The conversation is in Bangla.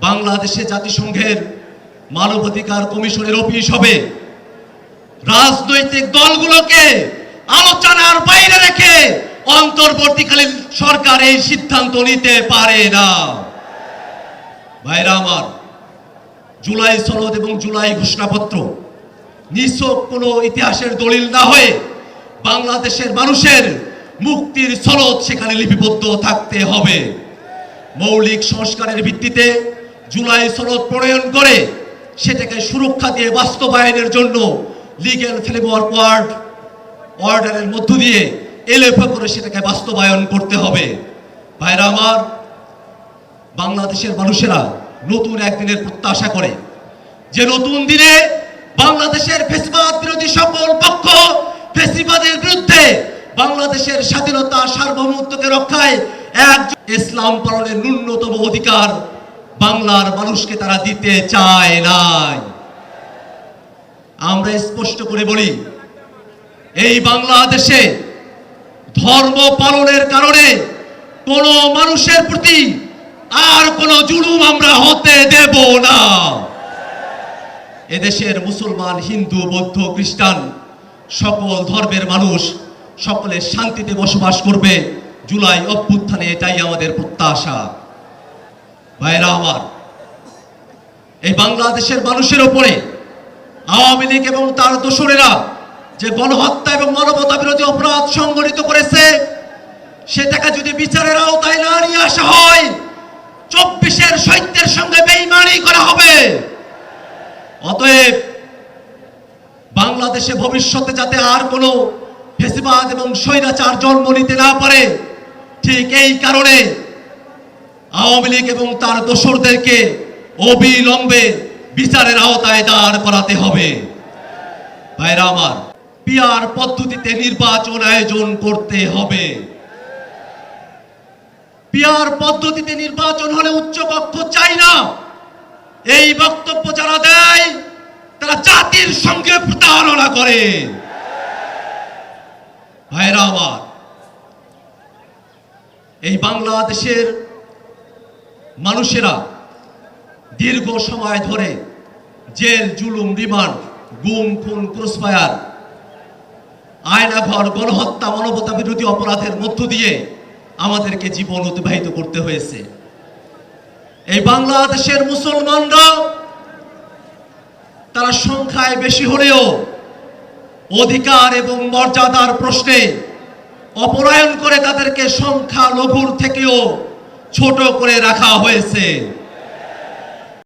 বাংলাদেশে জাতিসংঘের মানবাধিকার কমিশনের অফিস হবে। রাজনৈতিক দলগুলোকে আলোচনার বাইরে রেখে অন্তর্বর্তীকালীন সরকার এই সিদ্ধান্ত নিতে পারে না। ভাইরা আমার, জুলাই সনদ এবং জুলাই ঘোষণাপত্র নিছক কোনো ইতিহাসের দলিল না হয়ে বাংলাদেশের মানুষের মুক্তির সনদ সেখানে লিপিবদ্ধ থাকতে হবে। মৌলিক সংস্কারের ভিত্তিতে জুলাই সনদ প্রণয়ন করে সেটাকে সুরক্ষা দিয়ে বাস্তবায়নের জন্য লিগেল ফ্রেমওয়ার্ক ওয়ার্ড অর্ডারের মধ্য দিয়ে এলেফা করে সেটাকে বাস্তবায়ন করতে হবে। ভাইরা আমার, বাংলাদেশের মানুষেরা নতুন একদিনের প্রত্যাশা করে যে নতুন দিনে বাংলাদেশের ফেসিবাদ বিরোধী সকল পক্ষ ফেসিবাদের বিরুদ্ধে বাংলাদেশের স্বাধীনতা সার্বভৌমত্বকে রক্ষায় এক ইসলাম পালনের ন্যূনতম অধিকার বাংলার মানুষকে তারা দিতে চায় নাই। আমরা স্পষ্ট করে বলি, এই বাংলাদেশে ধর্ম পালনের কারণে কোন মানুষের প্রতি আর কোন জুলুম আমরা হতে দেব না। এদেশের মুসলমান, হিন্দু, বৌদ্ধ, খ্রিস্টান সকল ধর্মের মানুষ সকলে শান্তিতে বসবাস করবে। জুলাই অভ্যুত্থানে এটাই আমাদের প্রত্যাশা। ভাইরা আমার, এই বাংলাদেশের মানুষের উপরে আওয়ামী লীগ এবং তার দোসরেরা যে গণহত্যা এবং মানবতা বিরোধী অপরাধ সংগঠিত করেছে, সেটাকে যদি বিচারের আওতায় না নিয়ে আসা হয়, চব্বিশের সৈত্যের সঙ্গে বেইমানি করা হবে। অতএব বাংলাদেশে ভবিষ্যতে যাতে আর কোনো ফেসিবাদ এবং স্বৈরাচার জন্ম নিতে না পারে, ঠিক এই কারণে আওয়ামী লীগ এবং তার দোসরদেরকে অবিলম্বে বিচারের আওতায় দাঁড় করাতে হবে। ভাইরা আমার, পিয়ার পদ্ধতিতে নির্বাচন আয়োজন করতে হবে। পিয়ার পদ্ধতিতে নির্বাচন হলে উচ্চকক্ষ চাই না। এই বক্তব্য যারা দেয়, তারা জাতির সঙ্গে প্রতারণা করে। ভাইরা আমার, এই বাংলাদেশের মানুষেরা দীর্ঘ সময় ধরে জেল, জুলুম, রিমান্ড, গুম, খুন, ক্রসফায়ার, আয়নাঘর, গণহত্যা, মানবতা বিরোধী অপরাধের মধ্য দিয়ে আমাদেরকে জীবন অতিবাহিত করতে হয়েছে। এই বাংলাদেশের মুসলমানরা তারা সংখ্যায় বেশি হলেও অধিকার এবং মর্যাদার প্রশ্নে অপরায়ণ করে তাদেরকে সংখ্যা লঘুর থেকেও ছোট করে রাখা হয়েছে।